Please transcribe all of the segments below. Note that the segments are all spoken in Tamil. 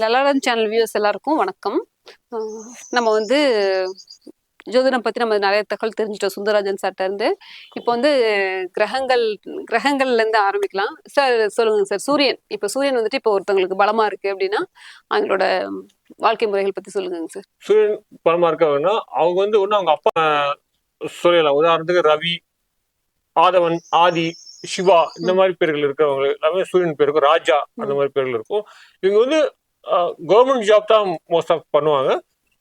லலாடன் சேனல் வியூஸ் எல்லாருக்கும் வணக்கம். நம்ம வந்து ஜோதிடம் பத்தி நம்ம நிறைய தகவல் தெரிஞ்சிட்டோம் சுந்தரராஜன் சார்ட்ட இருந்து. இப்போ வந்து கிரகங்கள் கிரகங்கள்ல இருந்து ஆரம்பிக்கலாம். சார் சொல்லுங்க சார். சூரியன். இப்போ சூரியன் வந்துட்டு இப்போ ஒருத்தவங்களுக்கு பலமா இருக்கு அப்படின்னா அவங்களோட வாழ்க்கை முறைகள் பத்தி சொல்லுங்க சார். சூரியன் பலமா இருக்கவங்கன்னா அவங்க வந்து ஒண்ணு அவங்க அப்பா சொல்லலாம் உதாரணத்துக்கு ரவி ஆதவன் ஆதி சிவா இந்த மாதிரி பேர்கள் இருக்கிறவங்க எல்லாமே சூரியன் பேர் இருக்கும் ராஜா அந்த மாதிரி பேர்கள் இருக்கும். இவங்க வந்து கவர்மெண்ட் ஜாப் தான் மோஸ்ட் ஆஃப் பண்ணுவாங்க.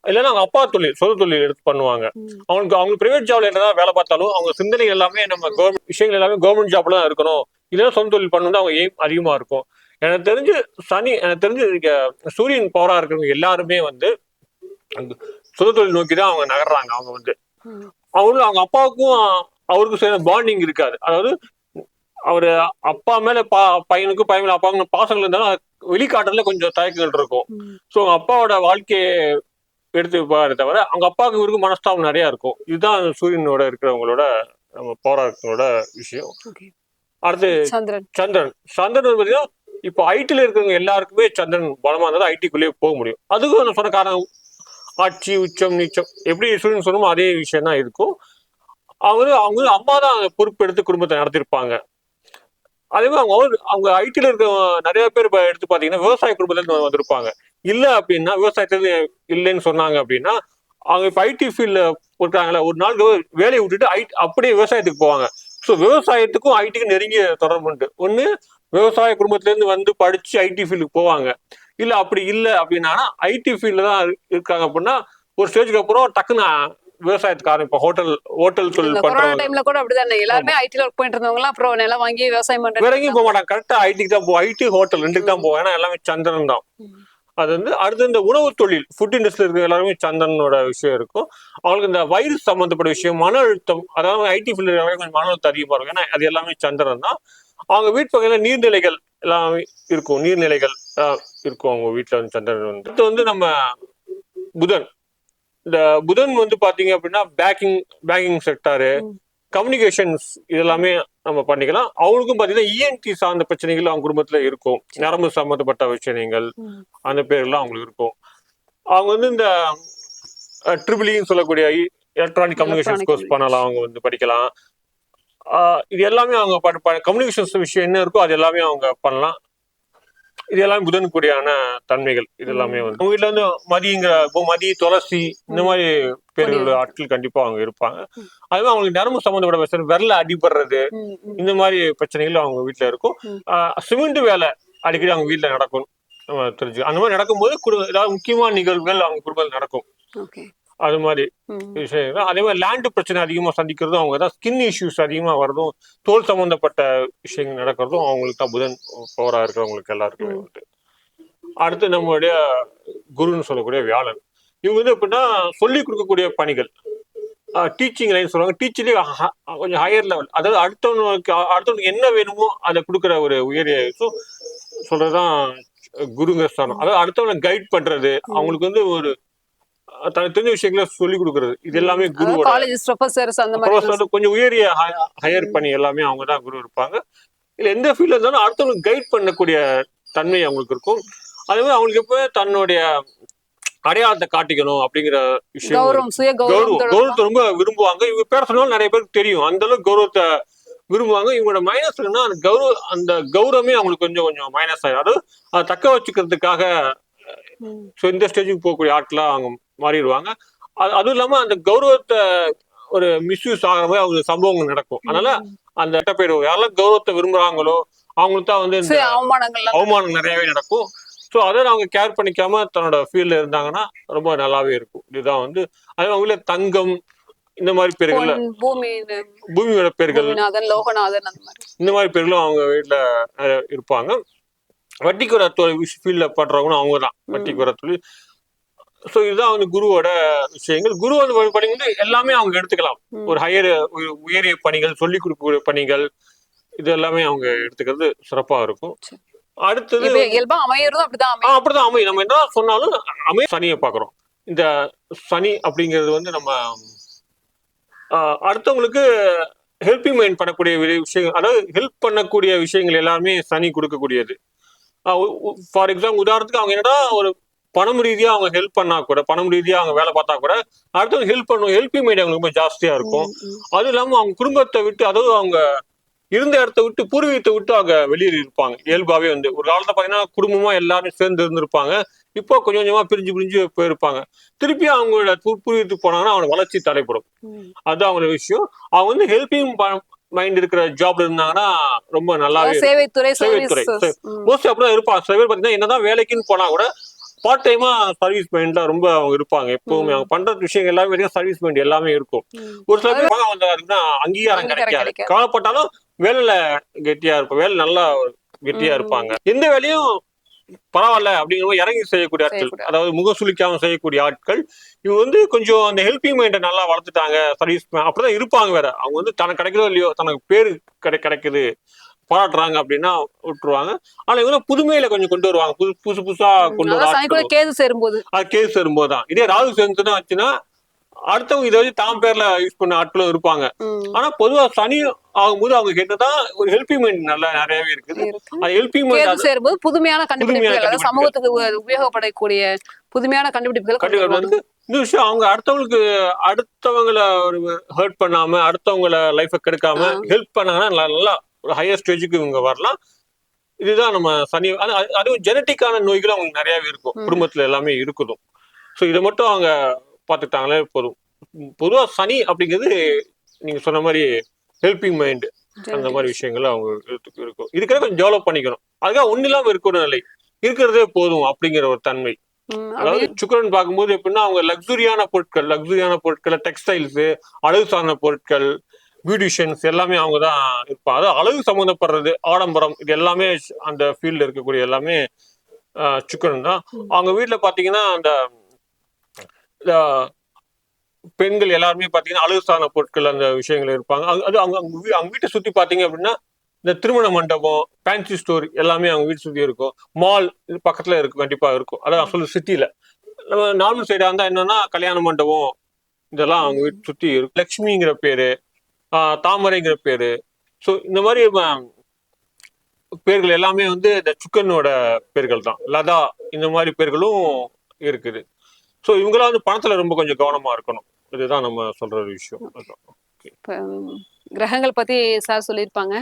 இல்லைன்னா அவங்க அப்பா தொழில் சொந்த தொழில் எடுத்து பண்ணுவாங்க. அவங்களுக்கு அவங்க பிரைவேட் ஜாப்ல என்னதான் வேலை பார்த்தாலும் அவங்க சிந்தனை எல்லாமே நம்ம கவர்மெண்ட் விஷயங்கள் எல்லாமே கவர்மெண்ட் ஜாப்ல தான் இருக்கணும். இல்லைன்னா சொந்த தொழில் பண்ணணும் அவங்க எய்ம் அதிகமா இருக்கும். எனக்கு தெரிஞ்சு சனி எனக்கு தெரிஞ்சு சூரியன் பவரா இருக்கிறவங்க எல்லாருமே வந்து சொந்த தொழில் நோக்கி தான் அவங்க நகர்றாங்க அவங்க வந்து. அவங்களும் அவங்க அப்பாவுக்கும் அவருக்கும் சேர்ந்த பாண்டிங் இருக்காது. அதாவது அவரு அப்பா மேல பா பையனுக்கும் பையன் மேல அப்பாவுக்கும் பாசங்கள் இருந்தாலும் அது வெளிக்காட்டுல கொஞ்சம் தயக்கங்கள் இருக்கும். ஸோ அவங்க அப்பாவோட வாழ்க்கையை எடுத்து பாரு தவிர அவங்க அப்பாவுக்கு இவருக்கும் மனஸ்தாபம் நிறைய இருக்கும். இதுதான் சூரியனோட இருக்கிறவங்களோட நம்ம போராட்டங்களோட விஷயம். அடுத்து சந்திரன். சந்திரன். சந்திரன் பார்த்தீங்கன்னா இப்போ ஐடில இருக்கிறவங்க எல்லாருக்குமே சந்திரன் பலமா இருந்தால் ஐடிக்குள்ளேயே போக முடியும். அதுக்கும் நான் சொன்ன காரணம் ஆட்சி உச்சம் நீச்சம். எப்படி சூரியன் சொன்னமோ அதே விஷயம் தான் இருக்கும். அவங்க அவங்க அம்மா தான் அந்த பொறுப்பெடுத்து குடும்பத்தை நடத்திருப்பாங்க. அதே மாதிரி அவங்க அவங்க ஐடியில் இருக்க நிறைய பேர் இப்போ எடுத்து பார்த்தீங்கன்னா விவசாய குடும்பத்துலேருந்து வந்திருப்பாங்க. இல்லை அப்படின்னா விவசாயத்துலேருந்து இல்லைன்னு சொன்னாங்க அப்படின்னா அவங்க இப்போ ஐடி ஃபீல்டில் இருக்காங்களே ஒரு நாள் வேலையை விட்டுட்டு ஐ அப்படியே விவசாயத்துக்கு போவாங்க. ஸோ விவசாயத்துக்கும் ஐடிக்கும் நெருங்கிய தொடர்பு உண்டு. ஒன்று விவசாய குடும்பத்துலேருந்து வந்து படித்து ஐடி ஃபீல்டுக்கு போவாங்க. இல்லை அப்படி இல்லை அப்படின்னா ஐடி ஃபீல்டில் தான் இருக்காங்க அப்படின்னா ஒரு ஸ்டேஜுக்கு அப்புறம் டக்குன்னு விவசாயத்துக்கு ஆரம்பிப்போம் ஹோட்டல் ஹோட்டல் தொழில் கொரோனா டைம்ல கூட அப்படிதானே. எல்லாருமே ஐடில ஒர்க் பண்ணிட்டு இருந்தவங்க அப்புறம் நிலம் வாங்கி விவசாயம் வேற பண்றாங்க எங்கேயும் போக மாட்டாங்க. கரெக்டா ஐடிக்கு தான் போவோம் ஐடி ஹோட்டல் ரெண்டுக்கு தான் போவோம் ஏன்னா எல்லாமே சந்திரன் தான். அது வந்து அடுத்து இந்த உணவு தொழில் ஃபுட் இண்டஸ்ட்ரியில் இருக்கிற எல்லாருமே சந்திரனோட விஷயம் இருக்கும். அவங்களுக்கு இந்த வைரஸ் சம்மந்தப்பட்ட விஷயம் மன அழுத்தம் அதாவது ஐடி ஃபீல்டு கொஞ்சம் மன அழுத்தம் அதிகமாக இருக்கும். ஏன்னா அது எல்லாமே சந்திரன் தான். அவங்க வீட்டு பக்கத்தில் நீர்நிலைகள் எல்லாமே இருக்கும். நீர்நிலைகள் இருக்கும் அவங்க வீட்டில் வந்து சந்திரன் வந்து. அடுத்து வந்து நம்ம புதன். இந்த புதன் வந்து பாத்தீங்க அப்படின்னா பேக்கிங் பேங்கிங் செக்டாரு. கம்யூனிகேஷன்ஸ் இதெல்லாமே நம்ம பண்ணிக்கலாம். அவங்களுக்கும் பாத்தீங்கன்னா இஎன்டி சார்ந்த பிரச்சனைகள் அவங்க குடும்பத்துல இருக்கும். நரம்பு சம்பந்தப்பட்ட விஷயங்கள். அந்த பேர்லாம் அவங்களுக்கு இருக்கும். அவங்க வந்து இந்த ட்ரிபிளின்னு சொல்லக்கூடிய எலக்ட்ரானிக் கம்யூனிகேஷன்ஸ் கோர்ஸ் பண்ணலாம் அவங்க வந்து படிக்கலாம். இது எல்லாமே அவங்க கம்யூனிகேஷன்ஸ் விஷயம் என்ன இருக்கோ அது எல்லாமே அவங்க பண்ணலாம். இது எல்லாமே புதனுக்குடியான தன்மைகள் இது எல்லாமே வந்து அவங்க வீட்டுல வந்து மதிங்கிற இப்போ மதி துளசி இந்த மாதிரி பேர்கள் கொடி. ஆட்கள் கண்டிப்பா அவங்க இருப்பாங்க. அதுவே அவங்களுக்கு நரம்பு சம்பந்தப்பட்ட பிரச்சனை விரல அடிபடுறது. இந்த மாதிரி பிரச்சனைகள் அவங்க வீட்ல இருக்கும். சிமெண்ட் வேலை அடிக்கடி அவங்க வீட்ல நடக்கும் நம்ம தெரிஞ்சு அந்த மாதிரி நடக்கும்போது குடு- ஏதாவது முக்கியமான நிகழ்வுகள் அவங்க குடும்பத்தில் நடக்கும் அது மாதிரி ம். விஷயங்கள். அதே மாதிரி லேண்டு பிரச்சனை அதிகமா சந்திக்கிறதும் அவங்க தான் ஸ்கின் இஷ்யூஸ் அதிகமா வர்றதும் தோல் சம்பந்தப்பட்ட விஷயங்கள் நடக்கிறதும் அவங்களுக்கு தான் புதன் பவரா இருக்கிறவங்களுக்கு எல்லாருக்குமே ம். வந்து அடுத்து நம்மளுடைய குருன்னு சொல்லக்கூடிய வியாழன். இவங்க வந்து எப்படின்னா சொல்லி கொடுக்கக்கூடிய பணிகள். டீச்சிங் லைன் சொல்லுவாங்க. டீச்சிங்லேயே கொஞ்சம் ஹையர் லெவல் அதாவது அடுத்தவனுக்கு அடுத்தவனுக்கு என்ன வேணுமோ அதை கொடுக்குற ஒரு உயரிய ஸோ சொல்றதுதான் குருங்கிற ஸ்தானம். அதாவது அடுத்தவனை கைட் பண்றது அவங்களுக்கு வந்து ஒரு தனக்கு தெரிஞ்ச விஷயங்களை சொல்லி கொடுக்கறது. இது எல்லாமே குருவோட. காலேஜஸ் ப்ரொஃபசர்ஸ் அந்த மாதிரி ப்ரொஃபஸர் கொஞ்சம் உயரிய ஹையர் பண்ணி எல்லாமே அவங்க தான் குரு இருப்பாங்க. இல்ல எந்த ஃபீல்ட்ல இருந்தாலும் அடுத்தவங்களுக்கு கைட் பண்ணக்கூடிய தன்மை அவங்களுக்கு இருக்கும். அதே மாதிரி அவங்களுக்கு எப்போ தன்னுடைய அடையாளத்தை காட்டிக்கணும் அப்படிங்கிற விஷயம் கௌரவத்தை ரொம்ப விரும்புவாங்க. இவங்க பேர் சொன்னாலும் நிறைய பேருக்கு தெரியும். அந்த அளவுக்கு கௌரவத்தை விரும்புவாங்க. இவங்களோட மைனஸ் என்னன்னா அந்த கௌரவ அந்த கௌரவமே அவங்களுக்கு கொஞ்சம் கொஞ்சம் மைனஸ் ஆயிடும் அது அதை தக்க வச்சுக்கிறதுக்காக. ஸோ இந்த ஸ்டேஜுக்கு போகக்கூடிய ஆட்களா அவங்க மாறிடுவாங்க. அது அதுவும் இல்லாம அந்த கௌரவத்தை ஒரு மிஸ்யூஸ் ஆகிற மாதிரி அவங்க சம்பவங்கள் நடக்கும். அதனால அந்த கெட்ட பேர் யாரெல்லாம் கௌரவத்தை விரும்புறாங்களோ அவங்களுக்கு தான் வந்து அவமானங்கள்லாம் அவமானம் நிறையவே நடக்கும். ஸோ அதை அவங்க கேர் பண்ணிக்காம தன்னோட ஃபீல்ட்ல இருந்தாங்கன்னா ரொம்ப நல்லாவே இருக்கும். இதுதான் வந்து அதே அவங்கள தங்கம் இந்த மாதிரி பேர்கள் பூமியோட பேர்கள். இந்த மாதிரி பேர்களும் அவங்க வீட்டுல இருப்பாங்க. வட்டிக்கு வர தொழில் ஃபீல்ட்ல பண்றவங்களும் அவங்க தான். வட்டிக்கு வர தொழில். ஸோ இதுதான் வந்து குருவோட விஷயங்கள் குரு வந்து வழி பணிகள் எல்லாமே அவங்க எடுத்துக்கலாம். ஒரு ஹையர் உயரிய பணிகள் சொல்லிக் கொடுக்கக்கூடிய பணிகள் இது எல்லாமே அவங்க எடுத்துக்கிறது சிறப்பா இருக்கும். அடுத்தது இயல்பா அமையறதும் அப்படிதான் அப்படிதான் அமையும். நம்ம என்ன சொன்னாலும் அமை சனியை பார்க்குறோம். இந்த சனி அப்படிங்கிறது வந்து நம்ம அடுத்தவங்களுக்கு ஹெல்பிங் மைண்ட் பண்ணக்கூடிய விஷயங்கள் அதாவது ஹெல்ப் பண்ணக்கூடிய விஷயங்கள் எல்லாமே சனி கொடுக்கக்கூடியது. ஃபார் எக்ஸாம்பிள் உதாரணத்துக்கு அவங்க என்னன்னா ஒரு பணம் ரீதியா அவங்க ஹெல்ப் பண்ணா கூட பணம் ரீதியா அவங்க வேலை பார்த்தா கூட அடுத்தவங்க ஹெல்ப் பண்ணும் ஹெல்பிங் மைண்ட் அவங்களுக்கு ரொம்ப ஜாஸ்தியா இருக்கும். அது இல்லாம அவங்க குடும்பத்தை விட்டு அதாவது அவங்க இருந்த இடத்த விட்டு பூர்வீகத்தை விட்டு அவங்க வெளியே இருப்பாங்க. இயல்பாவே வந்து ஒரு காலத்துல பாத்தீங்கன்னா குடும்பமா எல்லாரும் சேர்ந்து இருந்திருப்பாங்க. இப்போ கொஞ்சம் கொஞ்சமா பிரிஞ்சு பிரிஞ்சு போயிருப்பாங்க. திருப்பி அவங்களோட பூர்வீகத்துக்கு போனாங்கன்னா அவங்க வளர்ச்சி தடைப்படும் ம். அது அவங்களோட விஷயம். அவங்க வந்து ஹெல்பிங் மைண்ட் இருக்கிற ஜாப்ல இருந்தாங்கன்னா ரொம்ப நல்லாவே சேவைத்துறை சேவைத்துறை, சர்வீஸ் மோஸ்ட்லி அப்படிதான் இருப்பாங்க. சில பேர் பாத்தீங்கன்னா என்னதான் வேலைக்குன்னு போனா கூட பார்ட் டைமா சர்வீஸ் மைண்ட்ல ரொம்ப அவங்க இருப்பாங்க எப்பவுமே. அவங்க பண்ற விஷயம் எல்லாமே சர்வீஸ் மைண்ட் எல்லாமே இருக்கும் ஒரு சில பேர் பார்க்க வந்து அதுக்கு தான் அங்கீகாரம் கிடைக்காது. கவலைப்பட்டாலும் வேலையில கெட்டியா இருப்பாங்க வேலை நல்லா கெட்டியா. இருப்பாங்க எந்த வேலையும் பரவாயில்ல அப்படிங்கிற இறங்கி செய்யக்கூடிய ஆட்கள். அதாவது முகம் சுளிக்காம செய்யக்கூடிய ஆட்கள் இவங்க வந்து கொஞ்சம் அந்த ஹெல்பிங் மைண்டை நல்லா வளர்த்துட்டாங்க சர்வீஸ் அப்படிதான் இருப்பாங்க வேற அவங்க வந்து தனக்கு கிடைக்குதோ இல்லையோ தனக்கு பேரு கிடை கிடைக்குது பாராட்டுறாங்க அப்படின்னா விட்டுருவாங்க. ஆனா இவங்க புதுமையில கொஞ்சம் கொண்டு வருவாங்க. புது புதுசு புதுசா கொண்டு வர அதான் சனி கூட ஆட்கள் கேது சேரும்போது. அது கேஸ் வரும்போது தான் இதே ராகு சேர்ந்துன்னா வச்சுன்னா அடுத்தவங்க இதை வச்சு தாம் பேர்ல யூஸ் பண்ண ஆட்களும் இருப்பாங்க. ஆனா பொதுவா சனி ஆகும்போது அவங்க கேட்டதான் ஒரு ஹெல்பிங் மைண்ட் நல்லா நிறையவே இருக்குது. இருக்கு. அது ஹெல்பிங் கேது மைண்ட் சேரும்போது புதுமையான கண்டுபிடிப்புகள். சமூகத்துக்கு உபயோகப்படக்கூடிய புதுமையான கண்டுபிடிப்புகள் கொண்டு கண்டிப்பா வருவாங்க. வந்து இந்த விஷயம் அவங்க அடுத்தவங்களுக்கு அடுத்தவங்கள ஒரு ஹர்ட் பண்ணாம அடுத்தவங்கள லைஃப கெடுக்காம. ஹெல்ப் பண்ணாங்கன்னா நல்லா ஒரு ஹையர் ஸ்டேஜுக்கு இவங்க வரலாம். இதுதான் நம்ம சனி அது- அது- அதுவும் ஜெனட்டிக்கான நோய்களும் அவங்களுக்கு நிறையவே இருக்கும். குடும்பத்துல எல்லாமே இருக்குதும். ஸோ இதை மட்டும் அவங்க பார்த்துட்டாங்களே போதும். பொதுவா சனி அப்படிங்கிறது நீங்க சொன்ன மாதிரி ஹெல்பிங் மைண்ட் அந்த மாதிரி விஷயங்கள் அவங்க இருக்கு- இருக்கும். இதுக்காக கொஞ்சம் டெவலப் பண்ணிக்கணும். அதுக்காக ஒன்றும் இல்லாம இருக்கணும் இல்லை இருக்கிறதே போதும் அப்படிங்கிற ஒரு தன்மை. அதாவது சுக்கரன் பார்க்கும்போது எப்படின்னா அவங்க லக்ஸுரியான பொருட்கள் லக்ஸுரியான பொருட்கள் டெக்ஸ்டைல்ஸ் அழகு சார்ந்த பொருட்கள் பியூட்டிஷியன்ஸ் எல்லாமே அவங்க தான் இருப்பாங்க அதாவது அழகு சம்மந்தப்படுறது ஆடம்பரம் இது எல்லாமே அந்த ஃபீல்ட்ல இருக்கக்கூடிய எல்லாமே சுக்கிரன் தான். அவங்க வீட்ல பாத்தீங்கன்னா அந்த பெண்கள் எல்லாருமே பாத்தீங்கன்னா அழகு சார்ந்த பொருட்கள் அந்த விஷயங்கள் இருப்பாங்க. அது அது அவங்க அவங்க வீட்டை சுத்தி பாத்தீங்க அப்படின்னா இந்த திருமண மண்டபம் ஃபேன்சி ஸ்டோர் எல்லாமே அவங்க வீட்டு சுத்தி இருக்கும். மால் இது பக்கத்துல இருக்கும் கண்டிப்பா இருக்கும். அதான் சொல்லு சிட்டில நம்ம நார்மல் சைடா இருந்தா என்னன்னா கல்யாண மண்டபம் இதெல்லாம் அவங்க வீட்டு சுத்தி இருக்கும். லக்ஷ்மிங்கிற பேரு தாமரைங்கிற பேரு. ஸோ இந்த மாதிரி பேர்கள் எல்லாமே வந்து இந்த சுக்கனோட பேர்கள் தான். லதா இந்த மாதிரி பேர்களும் இருக்குது. ஸோ இவங்களாம் வந்து பணத்துல ரொம்ப கொஞ்சம் கவனமா இருக்கணும். இதுதான் நம்ம சொல்ற ஒரு விஷயம். கிரகங்கள் பத்தி சார் சொல்லியிருப்பாங்க.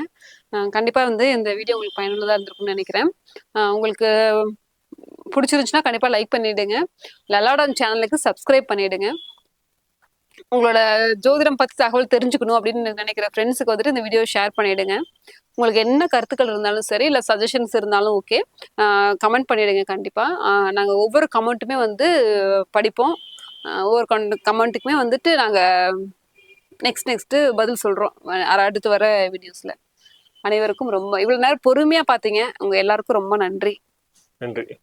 கண்டிப்பா வந்து இந்த வீடியோ உங்களுக்கு பயனுள்ளதா இருந்திருக்கும்னு நினைக்கிறேன். உங்களுக்கு பிடிச்சிருந்துச்சுன்னா கண்டிப்பா லைக் பண்ணிடுங்க. லலாடன் சேனலுக்கு சப்ஸ்கிரைப் பண்ணிடுங்க. உங்களோட ஜோதிடம் பத்தி தகவல் தெரிஞ்சுக்கணும் அப்படின்னு நினைக்கிற ஃப்ரெண்ட்ஸுக்கு வந்துட்டு இந்த வீடியோ ஷேர் பண்ணிடுங்க. உங்களுக்கு என்ன கருத்துக்கள் இருந்தாலும் சரி இல்லை சஜஷன்ஸ் இருந்தாலும் ஓகே கமெண்ட் பண்ணிடுங்க கண்டிப்பா. நாங்கள் நாங்க ஒவ்வொரு கமெண்ட்டுமே வந்து படிப்போம். ஒவ்வொரு கமெண்ட்டுக்குமே வந்துட்டு நாங்க நெக்ஸ்ட் நெக்ஸ்ட் பதில் சொல்றோம். அடுத்து வர வீடியோஸ்ல அனைவருக்கும் ரொம்ப இவ்வளவு நேரம் பொறுமையா பாத்தீங்க உங்க எல்லாருக்கும் ரொம்ப நன்றி. நன்றி.